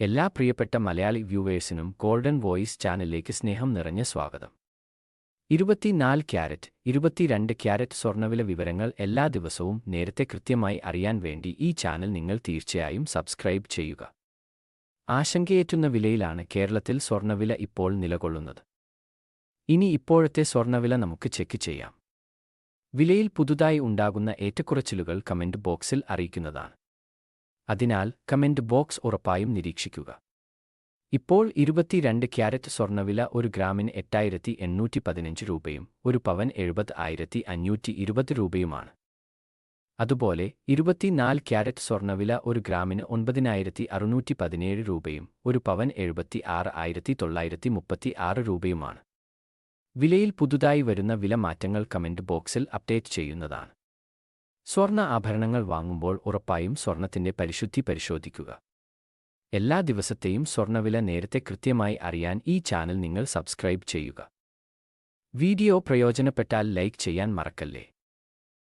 എല്ലാ പ്രിയപ്പെട്ട Malayali വ്യൂവേഴ്സിനും golden voice ചാനലിലേക്ക് സ്നേഹം നിറഞ്ഞ സ്വാഗതം. ഇരുപത്തിനാല് ക്യാരറ്റ് ഇരുപത്തിരണ്ട് ക്യാരറ്റ് സ്വർണവില വിവരങ്ങൾ എല്ലാ ദിവസവും നേരത്തെ കൃത്യമായി അറിയാൻ വേണ്ടി ഈ ചാനൽ നിങ്ങൾ തീർച്ചയായും സബ്സ്ക്രൈബ് ചെയ്യുക. ആശങ്കയേറ്റുന്ന വിലയിലാണ് കേരളത്തിൽ സ്വർണവില ഇപ്പോൾ നിലകൊള്ളുന്നത്. ഇനി ഇപ്പോഴത്തെ സ്വർണവില നമുക്ക് ചെക്ക് ചെയ്യാം. വിലയിൽ പുതുതായി ഉണ്ടാകുന്ന ഏറ്റക്കുറച്ചിലുകൾ കമന്റ് ബോക്സിൽ അറിയിക്കുന്നതാണ്. അതിനാൽ കമന്റ് ബോക്സ് ഉറപ്പായും നിരീക്ഷിക്കുക. ഇപ്പോൾ ഇരുപത്തിരണ്ട് ക്യാരറ്റ് സ്വർണവില ഒരു ഗ്രാമിന് എട്ടായിരത്തി എണ്ണൂറ്റി പതിനഞ്ച് രൂപയും ഒരു പവൻ എഴുപത് ആയിരത്തി അഞ്ഞൂറ്റി ഇരുപത് രൂപയുമാണ്. അതുപോലെ ഇരുപത്തിനാല് ക്യാരറ്റ് സ്വർണവില ഒരു ഗ്രാമിന് ഒൻപതിനായിരത്തി അറുന്നൂറ്റി പതിനേഴ് രൂപയും ഒരു പവൻ എഴുപത്തി ആറ് ആയിരത്തി തൊള്ളായിരത്തി മുപ്പത്തി ആറ് രൂപയുമാണ്. വിലയിൽ പുതുതായി വരുന്ന വില മാറ്റങ്ങൾ കമന്റ് ബോക്സിൽ അപ്ഡേറ്റ് ചെയ്യുന്നതാണ്. സ്വർണ ആഭരണങ്ങൾ വാങ്ങുമ്പോൾ ഉറപ്പായും സ്വർണത്തിന്റെ പരിശുദ്ധി പരിശോധിക്കുക. എല്ലാ ദിവസത്തെയും സ്വർണവില നേരത്തെ കൃത്യമായി അറിയാൻ ഈ ചാനൽ നിങ്ങൾ സബ്സ്ക്രൈബ് ചെയ്യുക. വീഡിയോ പ്രയോജനപ്പെട്ടാൽ ലൈക്ക് ചെയ്യാൻ മറക്കല്ലേ?